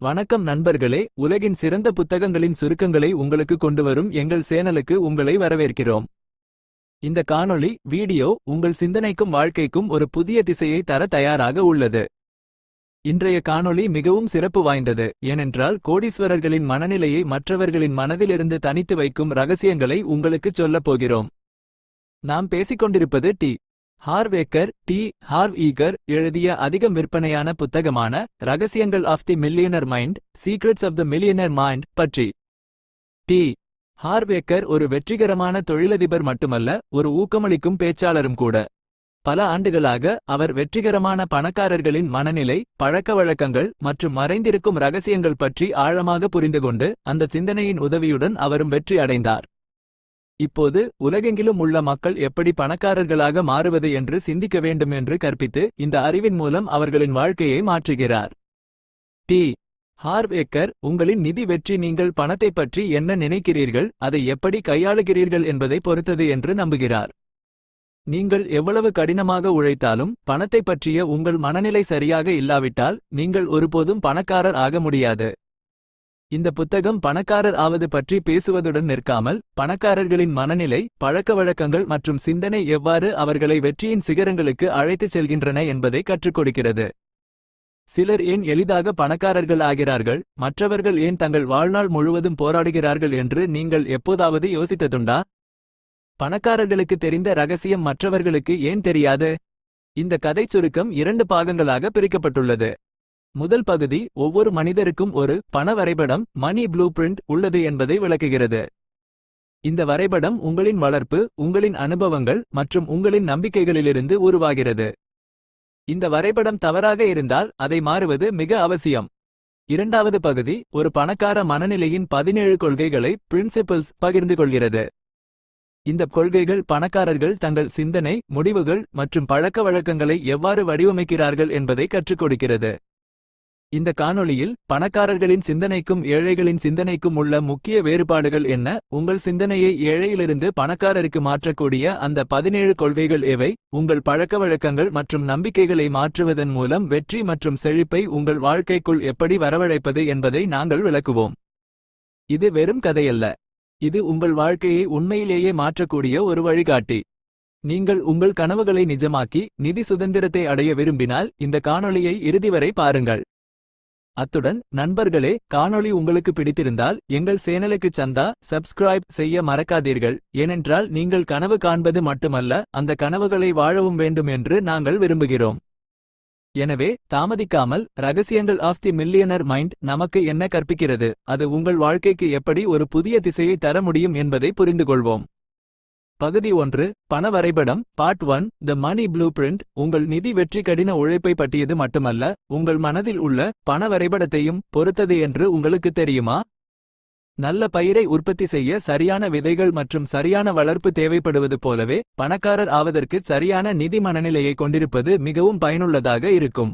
வணக்கம் நண்பர்களே உலகின் சிறந்த புத்தகங்களின் சுருக்கங்களை உங்களுக்கு கொண்டு வரும் எங்கள் சேனலுக்கு உங்களை வரவேற்கிறோம். இந்த காணொளி வீடியோ உங்கள் சிந்தனைக்கும் வாழ்க்கைக்கும் ஒரு புதிய திசையை தர தயாராக உள்ளது. இன்றைய காணொளி மிகவும் சிறப்பு வாய்ந்தது ஏனென்றால் கோடீஸ்வரர்களின் மனநிலையை மற்றவர்களின் மனதிலிருந்து தனித்து வைக்கும் ரகசியங்களை உங்களுக்குச் சொல்லப் போகிறோம். நாம் பேசிக்கொண்டிருப்பது T. Harv Eker T. Harv Eker எழுதிய அதிகம் விற்பனையான புத்தகமான ரகசியங்கள் of the millionaire mind secrets of the millionaire mind பற்றி. டி. ஹார்வேக்கர் ஒரு வெற்றிகரமான தொழிலதிபர் மட்டுமல்ல ஒரு ஊக்கமளிக்கும் பேச்சாளரும் கூட. பல ஆண்டுகளாக அவர் வெற்றிகரமான பணக்காரர்களின் மனநிலை பழக்கவழக்கங்கள் மற்றும் மறைந்திருக்கும் ரகசியங்கள் பற்றி ஆழமாக புரிந்துகொண்டு அந்த சிந்தனையின் உதவியுடன் அவரும் வெற்றி அடைந்தார். இப்போது உலகெங்கிலும் உள்ள மக்கள் எப்படி பணக்காரர்களாக மாறுவது என்று சிந்திக்க வேண்டும் என்று கற்பித்து இந்த அறிவின் மூலம் அவர்களின் வாழ்க்கையை மாற்றுகிறார். டி. ஹார்வேக்கர் உங்களின் நிதி வெற்றி நீங்கள் பணத்தை பற்றி என்ன நினைக்கிறீர்கள்? அதை எப்படி கையாளுகிறீர்கள் என்பதை பொறுத்தது என்று நம்புகிறார். நீங்கள் எவ்வளவு கடினமாக உழைத்தாலும் பணத்தை பற்றிய உங்கள் மனநிலை சரியாக இல்லாவிட்டால் நீங்கள் ஒருபோதும் பணக்காரர் ஆக முடியாது. இந்த புத்தகம் பணக்காரர் ஆவது பற்றி பேசுவதுடன் நிற்காமல் பணக்காரர்களின் மனநிலை பழக்கவழக்கங்கள் மற்றும் சிந்தனை எவ்வாறு அவர்களை வெற்றியின் சிகரங்களுக்கு அழைத்துச் செல்கின்றன என்பதை கற்றுக் கொடுக்கிறது. சிலர் ஏன் எளிதாக பணக்காரர்கள் ஆகிறார்கள்? மற்றவர்கள் ஏன் தங்கள் வாழ்நாள் முழுவதும் போராடுகிறார்கள் என்று நீங்கள் எப்போதாவது யோசித்ததுண்டா? பணக்காரர்களுக்கு தெரிந்த ரகசியம் மற்றவர்களுக்கு ஏன் தெரியாது? இந்த கதை சுருக்கம் இரண்டு பாகங்களாக பிரிக்கப்பட்டுள்ளது. முதல் பகுதி ஒவ்வொரு மனிதருக்கும் ஒரு பண வரைபடம் மணி ப்ளூ பிரிண்ட் உள்ளது என்பதை விளக்குகிறது. இந்த வரைபடம் உங்களின் வளர்ப்பு உங்களின் அனுபவங்கள் மற்றும் உங்களின் நம்பிக்கைகளிலிருந்து உருவாகிறது. இந்த வரைபடம் தவறாக இருந்தால் அதை மாறுவது மிக அவசியம். இரண்டாவது பகுதி ஒரு பணக்கார மனநிலையின் பதினேழு கொள்கைகளை பிரின்சிபிள்ஸ் பகிர்ந்து கொள்கிறது. இந்த கொள்கைகள் பணக்காரர்கள் தங்கள் சிந்தனை முடிவுகள் மற்றும் பழக்க வழக்கங்களை எவ்வாறு வடிவமைக்கிறார்கள் என்பதை கற்றுக் கொடுக்கிறது. இந்த காணொளியில் பணக்காரர்களின் சிந்தனைக்கும் ஏழைகளின் சிந்தனைக்கும் உள்ள முக்கிய வேறுபாடுகள் என்ன? உங்கள் சிந்தனையை ஏழையிலிருந்து பணக்காரருக்கு மாற்றக்கூடிய அந்த பதினேழு கொள்கைகள் எவை? உங்கள் பழக்கவழக்கங்கள் மற்றும் நம்பிக்கைகளை மாற்றுவதன் மூலம் வெற்றி மற்றும் செழிப்பை உங்கள் வாழ்க்கைக்குள் எப்படி வரவழைப்பது என்பதை நாங்கள் விளக்குவோம். இது வெறும் கதையல்ல. இது உங்கள் வாழ்க்கையை உண்மையிலேயே மாற்றக்கூடிய ஒரு வழிகாட்டி. நீங்கள் உங்கள் கனவுகளை நிஜமாக்கி நிதி சுதந்திரத்தை அடைய விரும்பினால் இந்த காணொளியை இறுதி வரை பாருங்கள். அத்துடன் நண்பர்களே காணொளி உங்களுக்கு பிடித்திருந்தால் எங்கள் சேனலுக்கு சந்தா சப்ஸ்கிரைப் செய்ய மறக்காதீர்கள். ஏனென்றால் நீங்கள் கனவு காண்பது மட்டுமல்ல அந்த கனவுகளை வாழவும் வேண்டும் என்று நாங்கள் விரும்புகிறோம். எனவே தாமதிக்காமல் ரகசியங்கள் ஆஃப் தி மில்லியனர் மைண்ட் நமக்கு என்ன கற்பிக்கிறது? அது உங்கள் வாழ்க்கைக்கு எப்படி ஒரு புதிய திசையை தர முடியும் என்பதை புரிந்துகொள்வோம். பகுதி ஒன்று பண வரைபடம் part one the money blueprint உங்கள் நிதி வெற்றி கடின உழைப்பை பற்றியது மட்டுமல்ல உங்கள் மனதில் உள்ள பண வரைபடத்தையும் பொறுத்தது என்று உங்களுக்கு தெரியுமா? நல்ல பயிரை உற்பத்தி செய்ய சரியான விதைகள் மற்றும் சரியான வளர்ப்பு தேவைப்படுவது போலவே பணக்காரர் ஆவதற்கு சரியான நிதி மனநிலையை கொண்டிருப்பது மிகவும் பயனுள்ளதாக இருக்கும்.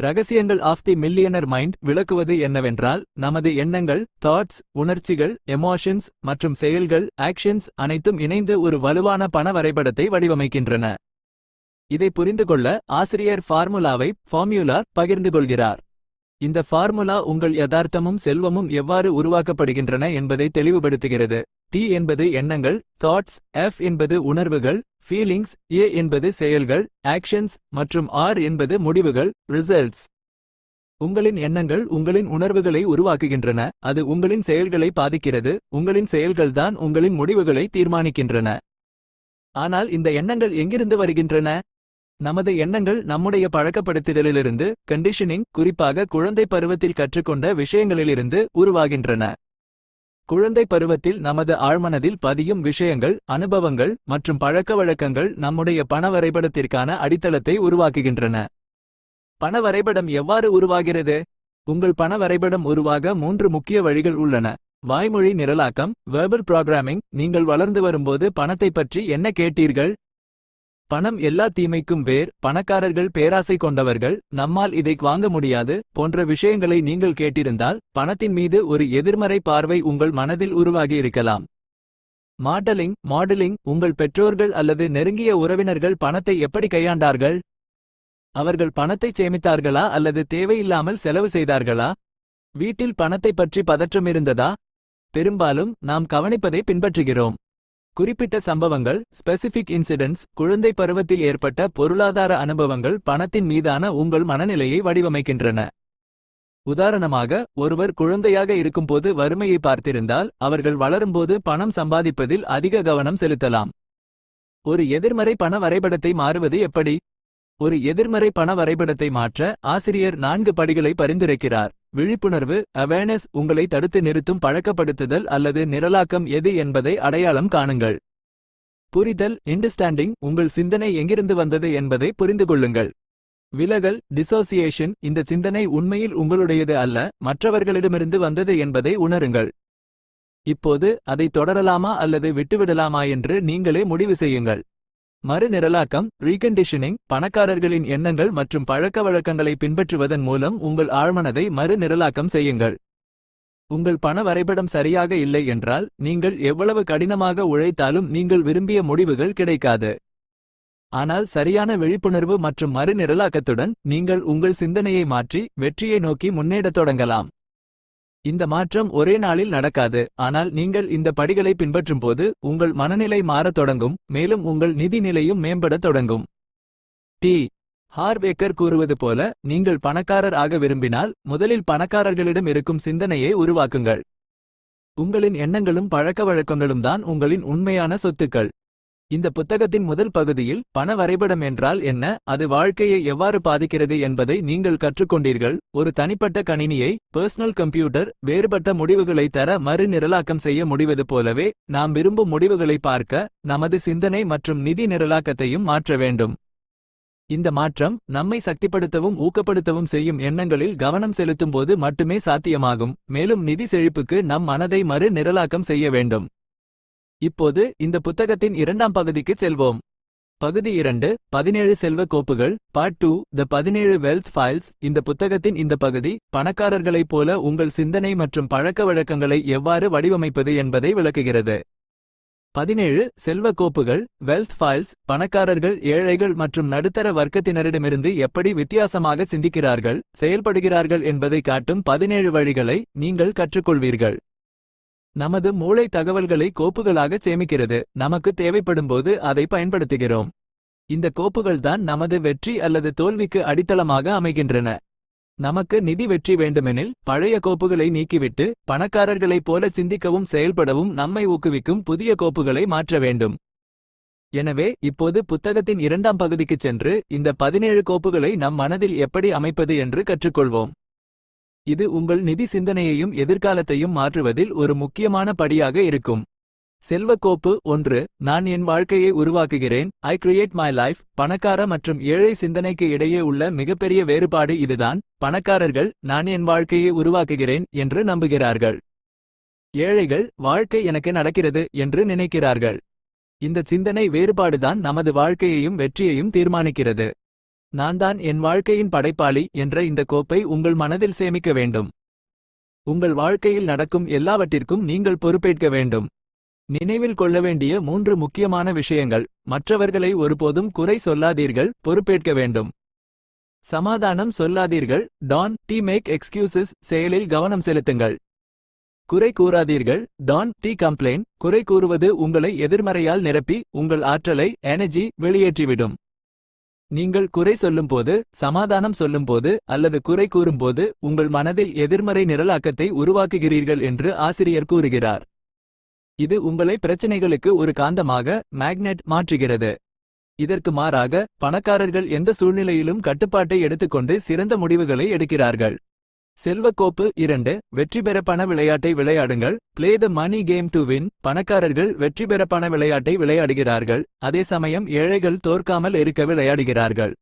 ரகசியங்கள் ஆஃப் தி மில்லியனர் மைண்ட் விளக்குவது என்னவென்றால் நமது எண்ணங்கள் தாட்ஸ் உணர்ச்சிகள் எமோஷன்ஸ் மற்றும் செயல்கள் ஆக்ஷன்ஸ் அனைத்தும் இணைந்து ஒரு வலுவான பண வரைபடத்தை வடிவமைக்கின்றன. இதை புரிந்து கொள்ள ஆசிரியர் ஃபார்முலாவை ஃபார்முலா பகிர்ந்து கொள்கிறார். இந்த ஃபார்முலா உங்கள் யதார்த்தமும் செல்வமும் எவ்வாறு உருவாக்கப்படுகின்றன என்பதை தெளிவுபடுத்துகிறது. டி என்பது எண்ணங்கள் தாட்ஸ் எஃப் என்பது உணர்வுகள் ஃபீலிங்ஸ் ஏ என்பது செயல்கள் ஆக்ஷன்ஸ் மற்றும் ஆர் என்பது முடிவுகள் ரிசல்ட்ஸ் உங்களின் எண்ணங்கள் உங்களின் உணர்வுகளை உருவாக்குகின்றன அது உங்களின் செயல்களை பாதிக்கிறது உங்களின் செயல்கள்தான் உங்களின் முடிவுகளை தீர்மானிக்கின்றன. ஆனால் இந்த எண்ணங்கள் எங்கிருந்து வருகின்றன? நமது எண்ணங்கள் நம்முடைய பழக்கப்படுத்துதலிலிருந்து கண்டிஷனிங் குறிப்பாக குழந்தை பருவத்தில் கற்றுக்கொண்ட விஷயங்களிலிருந்து உருவாகின்றன. குழந்தை பருவத்தில் நமது ஆழ்மனதில் பதியும் விஷயங்கள் அனுபவங்கள் மற்றும் பழக்கவழக்கங்கள் நம்முடைய பண வரைபடத்திற்கான அடித்தளத்தை உருவாக்குகின்றன. பண வரைபடம் எவ்வாறு உருவாகிறது? உங்கள் பண வரைபடம் உருவாக மூன்று முக்கிய வழிகள் உள்ளன. வாய்மொழி நிரலாக்கம் வெர்பல் ப்ரோக்ராமிங் நீங்கள் வளர்ந்து வரும்போது பணத்தை பற்றி என்ன கேட்டீர்கள்? பணம் எல்லா தீமைக்கும் வேர் பணக்காரர்கள் பேராசை கொண்டவர்கள் நம்மால் இதை வாங்க முடியாது போன்ற விஷயங்களை நீங்கள் கேட்டிருந்தால் பணத்தின் மீது ஒரு எதிர்மறை பார்வை உங்கள் மனதில் உருவாகி இருக்கலாம். மாடலிங் மாடலிங் உங்கள் பெற்றோர்கள் அல்லது நெருங்கிய உறவினர்கள் பணத்தை எப்படி கையாண்டார்கள்? அவர்கள் பணத்தை சேமித்தார்களா அல்லது தேவையில்லாமல் செலவு செய்தார்களா? வீட்டில் பணத்தை பற்றி பதற்றம் இருந்ததா? பெரும்பாலும் நாம் கவனிப்பதை பின்பற்றுகிறோம். குறிப்பிட்ட சம்பவங்கள் ஸ்பெசிபிக் இன்சிடென்ட்ஸ் குழந்தை பருவத்தில் ஏற்பட்ட பொருளாதார அனுபவங்கள் பணத்தின் மீதான உங்கள் மனநிலையை வடிவமைக்கின்றன. உதாரணமாக ஒருவர் குழந்தையாக இருக்கும்போது வறுமையை பார்த்திருந்தால் அவர்கள் வளரும்போது பணம் சம்பாதிப்பதில் அதிக கவனம் செலுத்தலாம். ஒரு எதிர்மறை பண வரைபடத்தை மாறுவது எப்படி? ஒரு எதிர்மறை பண வரைபடத்தை மாற்ற ஆசிரியர் நான்கு படிகளை பரிந்துரைக்கிறார். விழிப்புணர்வு அவேர்னஸ் உங்களை தடுத்து நிறுத்தும் பழக்கப்படுத்துதல் அல்லது நிரலாக்கம் எது என்பதை அடையாளம் காணுங்கள். புரிதல் இண்டர்ஸ்டாண்டிங் உங்கள் சிந்தனை எங்கிருந்து வந்தது என்பதை புரிந்து கொள்ளுங்கள். விலகல் டிசோசியேஷன் இந்த சிந்தனை உண்மையில் உங்களுடையது அல்ல மற்றவர்களிடமிருந்து வந்தது என்பதை உணருங்கள். இப்போது அதை தொடரலாமா அல்லது விட்டுவிடலாமா என்று நீங்களே முடிவு செய்யுங்கள். மறுநிரலாக்கம் ரீகண்டிஷனிங் பணக்காரர்களின் எண்ணங்கள் மற்றும் பழக்கவழக்கங்களை பின்பற்றுவதன் மூலம் உங்கள் ஆழ்மனதை மறுநிரலாக்கம் செய்யுங்கள். உங்கள் பண வரைபடம் சரியாக இல்லை என்றால் நீங்கள் எவ்வளவு கடினமாக உழைத்தாலும் நீங்கள் விரும்பிய முடிவுகள் கிடைக்காது. ஆனால் சரியான விழிப்புணர்வு மற்றும் மறுநிரலாக்கத்துடன் நீங்கள் உங்கள் சிந்தனையை மாற்றி வெற்றியை நோக்கி முன்னேறத் தொடங்கலாம். இந்த மாற்றம் ஒரே நாளில் நடக்காது. ஆனால் நீங்கள் இந்த படிகளை பின்பற்றும்போது உங்கள் மனநிலை மாறத் தொடங்கும் மேலும் உங்கள் நிதி நிலையும் மேம்படத் தொடங்கும். டி ஹார்வேக்கர் கூறுவது போல நீங்கள் பணக்காரர் ஆக விரும்பினால் முதலில் பணக்காரர்களிடம் இருக்கும் சிந்தனையை உருவாக்குங்கள். உங்களின் எண்ணங்களும் பழக்கவழக்கங்களும் தான் உங்களின் உண்மையான சொத்துக்கள். இந்த புத்தகத்தின் முதல் பகுதியில் பண வரைபடம் என்றால் என்ன? அது வாழ்க்கையை எவ்வாறு பாதிக்கிறது என்பதை நீங்கள் கற்றுக்கொண்டீர்கள். ஒரு தனிப்பட்ட கணினியை பர்சனல் கம்ப்யூட்டர் வேறுபட்ட முடிவுகளை தர மறுநிரலாக்கம் செய்ய முடிவது போலவே நாம் விரும்பும் முடிவுகளை பார்க்க நமது சிந்தனை மற்றும் நிதி நிரலாக்கத்தையும் மாற்ற வேண்டும். இந்த மாற்றம் நம்மை சக்திப்படுத்தவும் ஊக்கப்படுத்தவும் செய்யும் எண்ணங்களில் கவனம் செலுத்தும்போது மட்டுமே சாத்தியமாகும். மேலும் நிதி செழிப்புக்கு நம் மனதை மறு நிரலாக்கம் செய்ய வேண்டும். இப்போது இந்த புத்தகத்தின் இரண்டாம் பகுதிக்கு செல்வோம். பகுதி இரண்டு பதினேழு செல்வ கோப்புகள் பார்ட் டூ த பதினேழு வெல்த் ஃபைல்ஸ் இந்த புத்தகத்தின் இந்த பகுதி பணக்காரர்களைப் போல உங்கள் சிந்தனை மற்றும் பழக்க வழக்கங்களை எவ்வாறு வடிவமைப்பது என்பதை விளக்குகிறது. பதினேழு செல்வ கோப்புகள் வெல்த் ஃபைல்ஸ் பணக்காரர்கள் ஏழைகள் மற்றும் நடுத்தர வர்க்கத்தினரிடமிருந்து எப்படி வித்தியாசமாக சிந்திக்கிறார்கள் செயல்படுகிறார்கள் என்பதை காட்டும் பதினேழு வழிகளை நீங்கள் கற்றுக்கொள்வீர்கள். நமது மூளை தகவல்களை கோப்புகளாக சேமிக்கிறது. நமக்கு தேவைப்படும்போது அதை பயன்படுத்துகிறோம். இந்த கோப்புகள்தான் நமது வெற்றி அல்லது தோல்விக்கு அடித்தளமாக அமைகின்றன. நமக்கு நிதி வெற்றி வேண்டுமெனில் பழைய கோப்புகளை நீக்கிவிட்டு பணக்காரர்களைப் போல சிந்திக்கவும் செயல்படவும் நம்மை ஊக்குவிக்கும் புதிய கோப்புகளை மாற்ற வேண்டும். எனவே இப்போது புத்தகத்தின் இரண்டாம் பகுதிக்குச் சென்று இந்த பதினேழு கோப்புகளை நம் மனதில் எப்படி அமைப்பது என்று கற்றுக்கொள்வோம். இது உங்கள் நிதி சிந்தனையையும் எதிர்காலத்தையும் மாற்றுவதில் ஒரு முக்கியமான படியாக இருக்கும். செல்வக்கோப்பு ஒன்று நான் என் வாழ்க்கையை உருவாக்குகிறேன் ஐ கிரியேட் மை லைஃப் பணக்கார மற்றும் ஏழை சிந்தனைக்கு இடையே உள்ள மிகப்பெரிய வேறுபாடு இதுதான் பணக்காரர்கள் நான் என் வாழ்க்கையை உருவாக்குகிறேன் என்று நம்புகிறார்கள். ஏழைகள் வாழ்க்கை எனக்கு நடக்கிறது என்று நினைக்கிறார்கள். இந்த சிந்தனை வேறுபாடுதான் நமது வாழ்க்கையையும் வெற்றியையும் தீர்மானிக்கிறது. நான் தான் என் வாழ்க்கையின் படைப்பாளி என்ற இந்த கோப்பை உங்கள் மனதில் சேமிக்க வேண்டும். உங்கள் வாழ்க்கையில் நடக்கும் எல்லாவற்றிற்கும் நீங்கள் பொறுப்பேற்க வேண்டும். நினைவில் கொள்ள வேண்டிய மூன்று முக்கியமான விஷயங்கள் மற்றவர்களை ஒருபோதும் குறை சொல்லாதீர்கள் பொறுப்பேற்க வேண்டும். சமாதானம் சொல்லாதீர்கள் டான் டி மேக் எக்ஸ்கியூசஸ் செயலில் கவனம் செலுத்துங்கள். குறை கூறாதீர்கள் டான் டி கம்ப்ளைண்ட் குறை கூறுவது உங்களை எதிர்மறையால் நிரப்பி உங்கள் ஆற்றலை எனர்ஜி வெளியேற்றிவிடும். நீங்கள் குறை சொல்லும்போது சமாதானம் சொல்லும்போது அல்லது குறை கூறும்போது உங்கள் மனதில் எதிர்மறை நிரலாக்கத்தை உருவாக்குகிறீர்கள் என்று ஆசிரியர் கூறுகிறார். இது உங்களை பிரச்சினைகளுக்கு ஒரு காந்தமாக மேக்னெட் மாற்றுகிறது. இதற்கு மாறாக பணக்காரர்கள் எந்த சூழ்நிலையிலும் கட்டுப்பாட்டை எடுத்துக்கொண்டு சிறந்த முடிவுகளை எடுக்கிறார்கள். செல்வக்கோப்பு இரண்டு வெற்றி பெற பண விளையாட்டை விளையாடுங்கள். Play the money game to win பணக்காரர்கள் வெற்றி பெற பண விளையாட்டை விளையாடுகிறார்கள். அதே சமயம் ஏழைகள் தோற்காமல் இருக்க விளையாடுகிறார்கள்.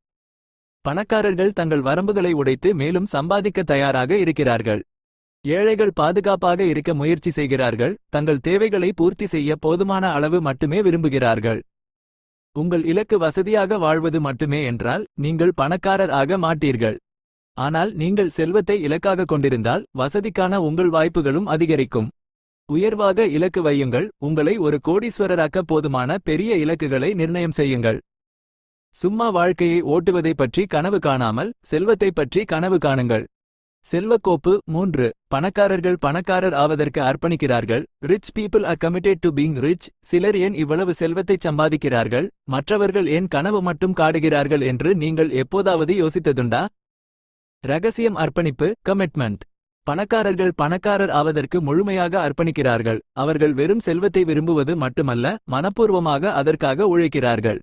பணக்காரர்கள் தங்கள் வரம்புகளை உடைத்து மேலும் சம்பாதிக்க தயாராக இருக்கிறார்கள். ஏழைகள் பாதுகாப்பாக இருக்க முயற்சி செய்கிறார்கள். தங்கள் தேவைகளை பூர்த்தி செய்ய போதுமான அளவு மட்டுமே விரும்புகிறார்கள். உங்கள் இலக்கு வசதியாக வாழ்வது மட்டுமே என்றால் நீங்கள் பணக்காரர் ஆக மாட்டீர்கள். ஆனால் நீங்கள் செல்வத்தை இலக்காக கொண்டிருந்தால் வசதிக்கான உங்கள் வாய்ப்புகளும் அதிகரிக்கும். உயர்வாக இலக்கு வையுங்கள். உங்களை ஒரு கோடீஸ்வரராக்க போதுமான பெரிய இலக்குகளை நிர்ணயம் செய்யுங்கள். சும்மா வாழ்க்கையை ஓட்டுவதை பற்றி கனவு காணாமல் செல்வத்தை பற்றி கனவு காணுங்கள். செல்வக்கோப்பு மூன்று. பணக்காரர்கள் பணக்காரர் ஆவதற்கு அர்ப்பணிக்கிறார்கள். Rich people are committed to being rich சிலர் ஏன் இவ்வளவு செல்வத்தை சம்பாதிக்கிறார்கள்? மற்றவர்கள் ஏன் கனவு மட்டும் காடுகிறார்கள் என்று நீங்கள் எப்போதாவது யோசித்ததுண்டா? ரகசியம் அர்ப்பணிப்பு கமிட்மெண்ட் பணக்காரர்கள் பணக்காரர் ஆவதற்கு முழுமையாக அர்ப்பணிக்கிறார்கள். அவர்கள் வெறும் செல்வத்தை விரும்புவது மட்டுமல்ல மனப்பூர்வமாக அதற்காக உழைக்கிறார்கள்.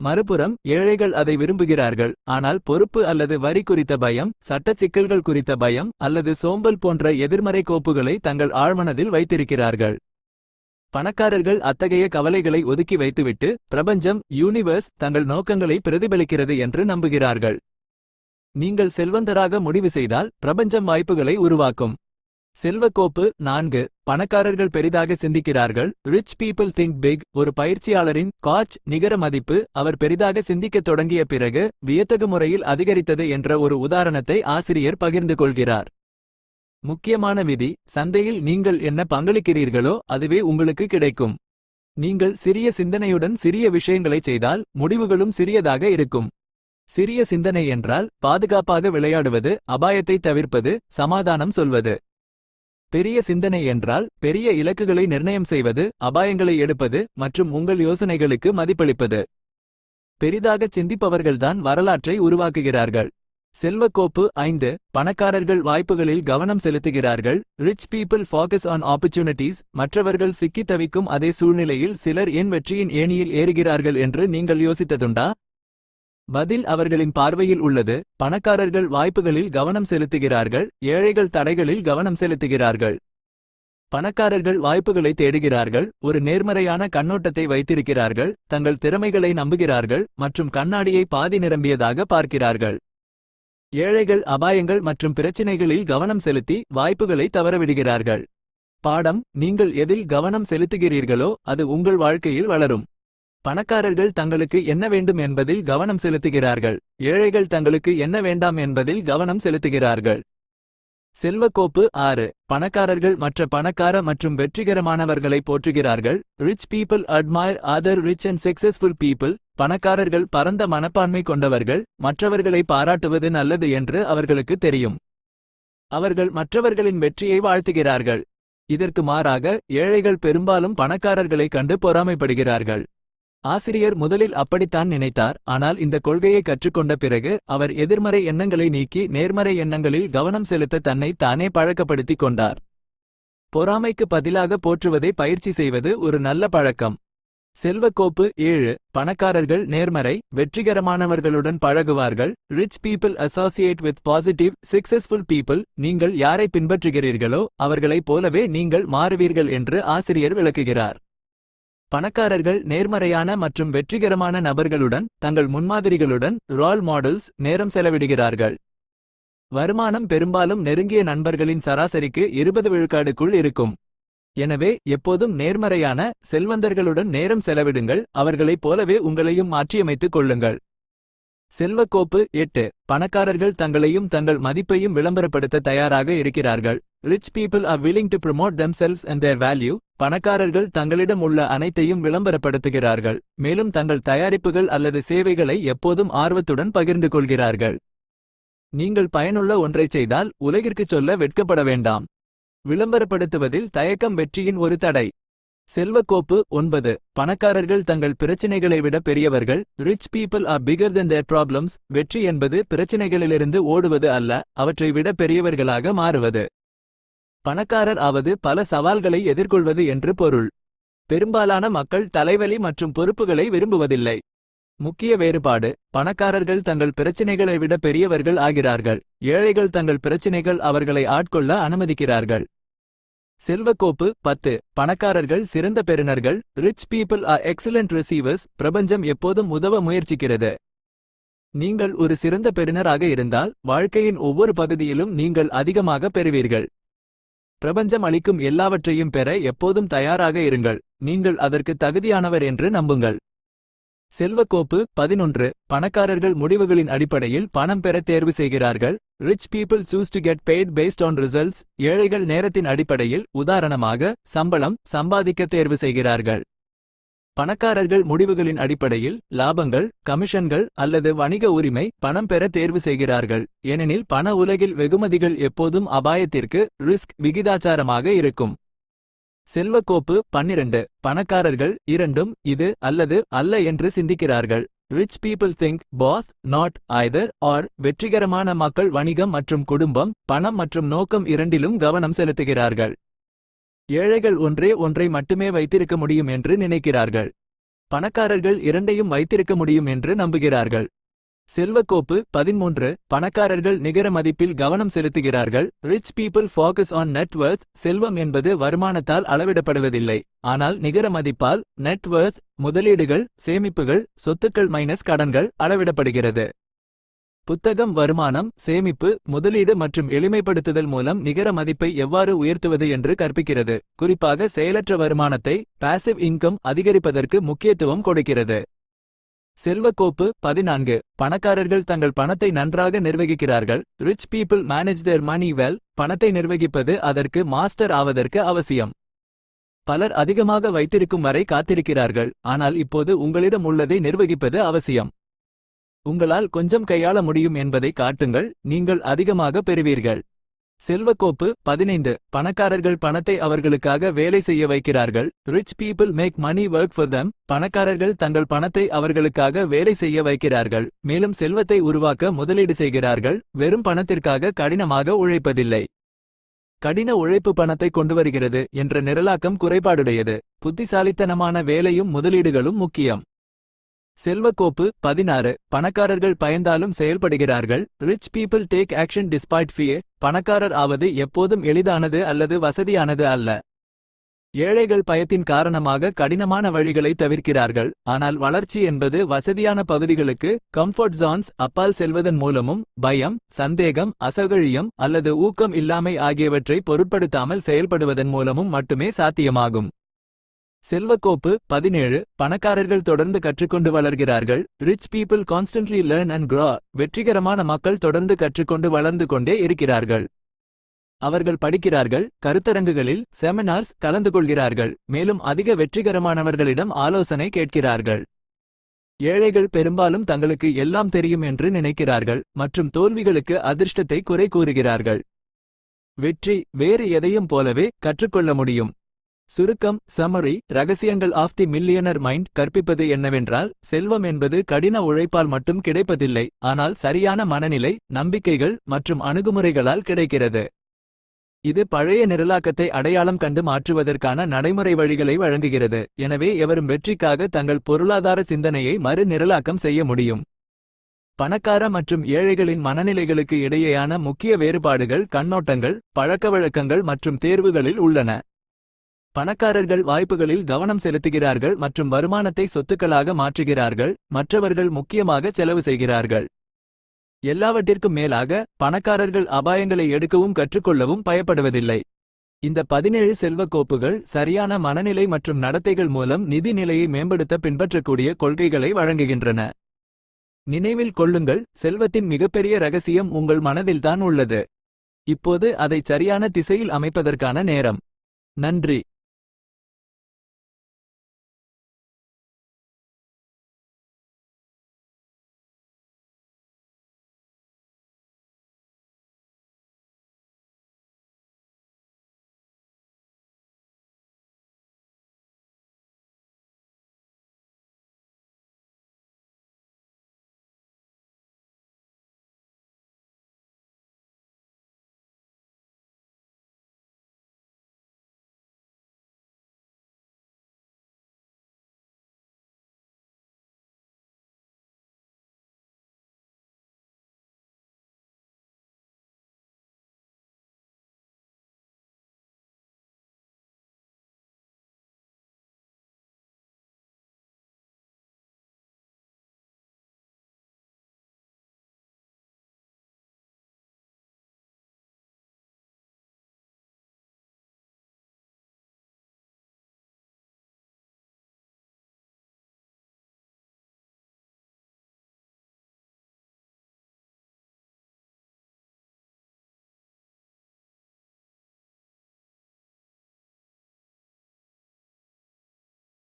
மறுபுறம் ஏழைகள் அதை விரும்புகிறார்கள். ஆனால் பொறுப்பு அல்லது வரி குறித்த பயம் சட்ட சிக்கல்கள் குறித்த பயம் அல்லது சோம்பல் போன்ற எதிர்மறை கோப்புகளை தங்கள் ஆழ்மனதில் வைத்திருக்கிறார்கள். பணக்காரர்கள் அத்தகைய கவலைகளை ஒதுக்கி வைத்துவிட்டு பிரபஞ்சம் யூனிவர்ஸ் தங்கள் நோக்கங்களை பிரதிபலிக்கிறது என்று நம்புகிறார்கள். நீங்கள் செல்வந்தராக முடிவு செய்தால் பிரபஞ்சம் வாய்ப்புகளை உருவாக்கும். செல்வக்கோப்பு நான்கு. பணக்காரர்கள் பெரிதாக சிந்திக்கிறார்கள். ரிச் பீப்புள் திங்க் பிக் ஒரு பயிற்சியாளரின் காச் நிகர மதிப்பு அவர் பெரிதாக சிந்திக்கத் தொடங்கிய பிறகு வியத்தகு முறையில் அதிகரித்தது என்ற ஒரு உதாரணத்தை ஆசிரியர் பகிர்ந்து கொள்கிறார். முக்கியமான விதி சந்தையில் நீங்கள் என்ன பங்களிக்கிறீர்களோ அதுவே உங்களுக்கு கிடைக்கும். நீங்கள் சிறிய சிந்தனையுடன் சிறிய விஷயங்களைச் செய்தால் முடிவுகளும் சிறியதாக இருக்கும். சிறிய சிந்தனை என்றால் பாதுகாப்பாக விளையாடுவது அபாயத்தை தவிர்ப்பது சமாதானம் சொல்வது. பெரிய சிந்தனை என்றால் பெரிய இலக்குகளை நிர்ணயம் செய்வது அபாயங்களை எடுப்பது மற்றும் உங்கள் யோசனைகளுக்கு மதிப்பளிப்பது. பெரிதாகச் சிந்திப்பவர்கள்தான் வரலாற்றை உருவாக்குகிறார்கள். செல்வக்கோப்பு ஐந்து பணக்காரர்கள் வாய்ப்புகளில் கவனம் செலுத்துகிறார்கள். Rich people focus on opportunities மற்றவர்கள் சிக்கித் தவிக்கும் அதே சூழ்நிலையில் சிலர் என் வெற்றியின் ஏணியில் ஏறுகிறார்கள் என்று நீங்கள் யோசித்ததுண்டா? பதில் அவர்களின் பார்வையில் உள்ளது. பணக்காரர்கள் வாய்ப்புகளில் கவனம் செலுத்துகிறார்கள். ஏழைகள் தடைகளில் கவனம் செலுத்துகிறார்கள். பணக்காரர்கள் வாய்ப்புகளை தேடுகிறார்கள். ஒரு நேர்மறையான கண்ணோட்டத்தை வைத்திருக்கிறார்கள். தங்கள் திறமைகளை நம்புகிறார்கள் மற்றும் கண்ணாடியை பாதி நிரம்பியதாக பார்க்கிறார்கள். ஏழைகள் அபாயங்கள் மற்றும் பிரச்சினைகளில் கவனம் செலுத்தி வாய்ப்புகளை தவறவிடுகிறார்கள். பாடம் நீங்கள் எதில் கவனம் செலுத்துகிறீர்களோ அது உங்கள் வாழ்க்கையில் வளரும். பணக்காரர்கள் தங்களுக்கு என்ன வேண்டும் என்பதில் கவனம் செலுத்துகிறார்கள். ஏழைகள் தங்களுக்கு என்ன வேண்டாம் என்பதில் கவனம் செலுத்துகிறார்கள். செல்வக்கோப்பு ஆறு. பணக்காரர்கள் மற்ற பணக்கார மற்றும் வெற்றிகரமானவர்களை போற்றுகிறார்கள். Rich people admire other rich and successful people பணக்காரர்கள் பரந்த மனப்பான்மை கொண்டவர்கள். மற்றவர்களை பாராட்டுவது நல்லது என்று அவர்களுக்கு தெரியும். அவர்கள் மற்றவர்களின் வெற்றியை வாழ்த்துகிறார்கள். இதற்கு மாறாக ஏழைகள் பெரும்பாலும் பணக்காரர்களைக் கண்டு பொறாமைப்படுகிறார்கள். ஆசிரியர் முதலில் அப்படித்தான் நினைத்தார் ஆனால் இந்த கொள்கையை கற்றுக்கொண்ட பிறகு அவர் எதிர்மறை எண்ணங்களை நீக்கி நேர்மறை எண்ணங்களில் கவனம் செலுத்த தன்னை தானே பழக்கப்படுத்திக் கொண்டார். பொறாமைக்கு பதிலாக போற்றுவதை பயிற்சி செய்வது ஒரு நல்ல பழக்கம். செல்வக்கோப்பு ஏழு பணக்காரர்கள் நேர்மறை வெற்றிகரமானவர்களுடன் பழகுவார்கள் rich people associate with positive successful people நீங்கள் யாரை பின்பற்றுகிறீர்களோ அவர்களைப் போலவே நீங்கள் மாறுவீர்கள் என்று ஆசிரியர் விளக்குகிறார். பணக்காரர்கள் நேர்மறையான மற்றும் வெற்றிகரமான நபர்களுடன் தங்கள் முன்மாதிரிகளுடன் ரோல் மாடல்ஸ் நேரம் செலவிடுகிறார்கள். வருமானம் பெரும்பாலும் நெருங்கிய நண்பர்களின் சராசரிக்கு இருபது விழுக்காடுக்குள் இருக்கும். எனவே எப்போதும் நேர்மறையான செல்வந்தர்களுடன் நேரம் செலவிடுங்கள் அவர்களைப் போலவே உங்களையும் மாற்றியமைத்துக் கொள்ளுங்கள். செல்வக்கோப்பு எட்டு. பணக்காரர்கள் தங்களையும் தங்கள் மதிப்பையும் விளம்பரப்படுத்த தயாராக இருக்கிறார்கள். Rich people are willing to promote themselves and their value பணக்காரர்கள் தங்களிடம் உள்ள அனைத்தையும் விளம்பரப்படுத்துகிறார்கள் மேலும் தங்கள் தயாரிப்புகள் அல்லது சேவைகளை எப்போதும் ஆர்வத்துடன் பகிர்ந்து கொள்கிறார்கள். நீங்கள் பயனுள்ள ஒன்றைச் செய்தால் உலகிற்குச் சொல்ல வெட்கப்பட வேண்டாம். விளம்பரப்படுத்துவதில் தயக்கம் வெற்றியின் ஒரு தடை. செல்வக்கோப்பு ஒன்பது. பணக்காரர்கள் தங்கள் பிரச்சினைகளை விட பெரியவர்கள். Rich people are bigger than their problems வெற்றி என்பது பிரச்சினைகளிலிருந்து ஓடுவது அல்ல அவற்றை விட பெரியவர்களாக மாறுவது. பணக்காரர் ஆவது பல சவால்களை எதிர்கொள்வது என்று பொருள். பெரும்பாலான மக்கள் தலைவலி மற்றும் பொறுப்புகளை விரும்புவதில்லை. முக்கிய வேறுபாடு பணக்காரர்கள் தங்கள் பிரச்சினைகளை விட பெரியவர்கள் ஆகிறார்கள். ஏழைகள் தங்கள் பிரச்சினைகள் அவர்களை ஆட்கொள்ள அனுமதிக்கிறார்கள். செல்வக்கோப்பு பத்து பணக்காரர்கள் சிறந்த பெறுநர்கள் rich people are excellent receivers பிரபஞ்சம் எப்போதும் உதவ முயற்சிக்கிறது. நீங்கள் ஒரு சிறந்த பெறுநராக இருந்தால் வாழ்க்கையின் ஒவ்வொரு பகுதியிலும் நீங்கள் அதிகமாக பெறுவீர்கள். பிரபஞ்சம் அளிக்கும் எல்லாவற்றையும் பெற எப்போதும் தயாராக இருங்கள். நீங்கள் அதற்கு தகுதியானவர் என்று நம்புங்கள். செல்வக்கோப்பு பதினொன்று. பணக்காரர்கள் முடிவுகளின் அடிப்படையில் பணம் பெற தேர்வு செய்கிறார்கள். Rich people choose to get paid based on results ஏழைகள் நேரத்தின் அடிப்படையில் உதாரணமாக சம்பளம் சம்பாதிக்க தேர்வு செய்கிறார்கள். பணக்காரர்கள் முடிவுகளின் அடிப்படையில் லாபங்கள் கமிஷன்கள் அல்லது வணிக உரிமை பணம் பெற தேர்வு செய்கிறார்கள். ஏனெனில் பண உலகில் வெகுமதிகள் எப்போதும் அபாயத்திற்கு ரிஸ்க் விகிதாச்சாரமாக இருக்கும். செல்வக்கோப்பு பன்னிரண்டு பணக்காரர்கள் இரண்டும் இது அல்லது அல்ல என்று சிந்திக்கிறார்கள். Rich people think both not either or வெற்றிகரமான மக்கள் வணிகம் மற்றும் குடும்பம் பணம் மற்றும் நோக்கம் இரண்டிலும் கவனம் செலுத்துகிறார்கள். ஏழைகள் ஒன்றே ஒன்றை மட்டுமே வைத்திருக்க முடியும் என்று நினைக்கிறார்கள். பணக்காரர்கள் இரண்டையும் வைத்திருக்க முடியும் என்று நம்புகிறார்கள். செல்வக்கோப்பு பதிமூன்று பணக்காரர்கள் நிகர மதிப்பில் கவனம் செலுத்துகிறார்கள். Rich people focus on net worth செல்வம் என்பது வருமானத்தால் அளவிடப்படுவதில்லை. ஆனால் நிகர மதிப்பால் நெட்வொர்த் முதலீடுகள் சேமிப்புகள் சொத்துக்கள் மைனஸ் கடன்கள் அளவிடப்படுகிறது. புத்தகம் வருமானம் சேமிப்பு முதலீடு மற்றும் எளிமைப்படுத்துதல் மூலம் நிகர மதிப்பை எவ்வாறு உயர்த்துவது என்று கற்பிக்கிறது. குறிப்பாக செயலற்ற வருமானத்தை பாசிவ் இன்கம் அதிகரிப்பதற்கு முக்கியத்துவம் கொடுக்கிறது. செல்வக்கோப்பு பதினான்கு. பணக்காரர்கள் தங்கள் பணத்தை நன்றாக நிர்வகிக்கிறார்கள். Rich people manage their money well பணத்தை நிர்வகிப்பது அதற்கு மாஸ்டர் ஆவதற்கு அவசியம். பலர் அதிகமாக வைத்திருக்கும் வரை காத்திருக்கிறார்கள். ஆனால் இப்போது உங்களிடம் உள்ளதை நிர்வகிப்பது அவசியம். உங்களால் கொஞ்சம் கையாள முடியும் என்பதை காட்டுங்கள் நீங்கள் அதிகமாக பெறுவீர்கள். செல்வக்கோப்பு பதினைந்து. பணக்காரர்கள் பணத்தை அவர்களுக்காக வேலை செய்ய வைக்கிறார்கள். Rich people make money work for them பணக்காரர்கள் தங்கள் பணத்தை அவர்களுக்காக வேலை செய்ய வைக்கிறார்கள். மேலும் செல்வத்தை உருவாக்க முதலீடு செய்கிறார்கள். வெறும் பணத்திற்காக கடினமாக உழைப்பதில்லை. கடின உழைப்பு பணத்தை கொண்டு வருகிறது என்ற நிரலாக்கம் குறைபாடுடையது. புத்திசாலித்தனமான வேலையும் முதலீடுகளும் முக்கியம். செல்வக்கோப்பு பதினாறு. பணக்காரர்கள் பயந்தாலும் செயல்படுகிறார்கள். Rich people take action despite fear பணக்காரர் ஆவது எப்போதும் எளிதானது அல்லது வசதியானது அல்ல. ஏழைகள் பயத்தின் காரணமாக கடினமான வழிகளை தவிர்க்கிறார்கள். ஆனால் வளர்ச்சி என்பது வசதியான பகுதிகளுக்கு கம்ஃபர்ட் ஜான்ஸ் அப்பால் செல்வதன் மூலமும் பயம் சந்தேகம் அசகழியம் அல்லது ஊக்கம் இல்லாமை ஆகியவற்றை பொருட்படுத்தாமல் செயல்படுவதன் மூலமும் மட்டுமே சாத்தியமாகும். செல்வக்கோப்பு பதினேழு பணக்காரர்கள் தொடர்ந்து கற்றுக்கொண்டு வளர்கிறார்கள். Rich people constantly learn and grow வெற்றிகரமான மக்கள் தொடர்ந்து கற்றுக்கொண்டு வளர்ந்து கொண்டே இருக்கிறார்கள். அவர்கள் படிக்கிறார்கள் கருத்தரங்குகளில் செமினார்ஸ் கலந்து கொள்கிறார்கள். மேலும் அதிக வெற்றிகரமானவர்களிடம் ஆலோசனை கேட்கிறார்கள். ஏழைகள் பெரும்பாலும் தங்களுக்கு எல்லாம் தெரியும் என்று நினைக்கிறார்கள் மற்றும் தோல்விகளுக்கு அதிர்ஷ்டத்தை குறை கூறுகிறார்கள். வெற்றி வேறு எதையும் போலவே கற்றுக்கொள்ள முடியும். சுருக்கம் சமரி ரகசியங்கள் ஆஃப் தி மில்லியனர் மைண்ட் கற்பிப்பது என்னவென்றால் செல்வம் என்பது கடின உழைப்பால் மட்டும் கிடைப்பதில்லை ஆனால் சரியான மனநிலை நம்பிக்கைகள் மற்றும் அணுகுமுறைகளால் கிடைக்கிறது. இது பழைய நிரலாக்கத்தை அடையாளம் கண்டு மாற்றுவதற்கான நடைமுறை வழிகளை வழங்குகிறது எனவே எவரும் வெற்றிக்காக தங்கள் பொருளாதார சிந்தனையை மறு நிரலாக்கம் செய்ய முடியும். பணக்கார மற்றும் ஏழைகளின் மனநிலைகளுக்கு இடையேயான முக்கிய வேறுபாடுகள் கண்ணோட்டங்கள் பழக்கவழக்கங்கள் மற்றும் தேர்வுகளில் உள்ளன. பணக்காரர்கள் வாய்ப்புகளில் கவனம் செலுத்துகிறார்கள் மற்றும் வருமானத்தை சொத்துக்களாக மாற்றுகிறார்கள் மற்றவர்கள் முக்கியமாக செலவு செய்கிறார்கள். எல்லாவற்றிற்கும் மேலாக பணக்காரர்கள் அபாயங்களை எடுக்கவும் கற்றுக்கொள்ளவும் பயப்படுவதில்லை. இந்த பதினேழு செல்வக்கோப்புகள் சரியான மனநிலை மற்றும் நடத்தைகள் மூலம் நிதி நிலையை மேம்படுத்த பின்பற்றக்கூடிய கொள்கைகளை வழங்குகின்றன. நினைவில் கொள்ளுங்கள் செல்வத்தின் மிகப்பெரிய ரகசியம் உங்கள் மனதில்தான் உள்ளது. இப்போது அதை சரியான திசையில் அமைப்பதற்கான நேரம். நன்றி.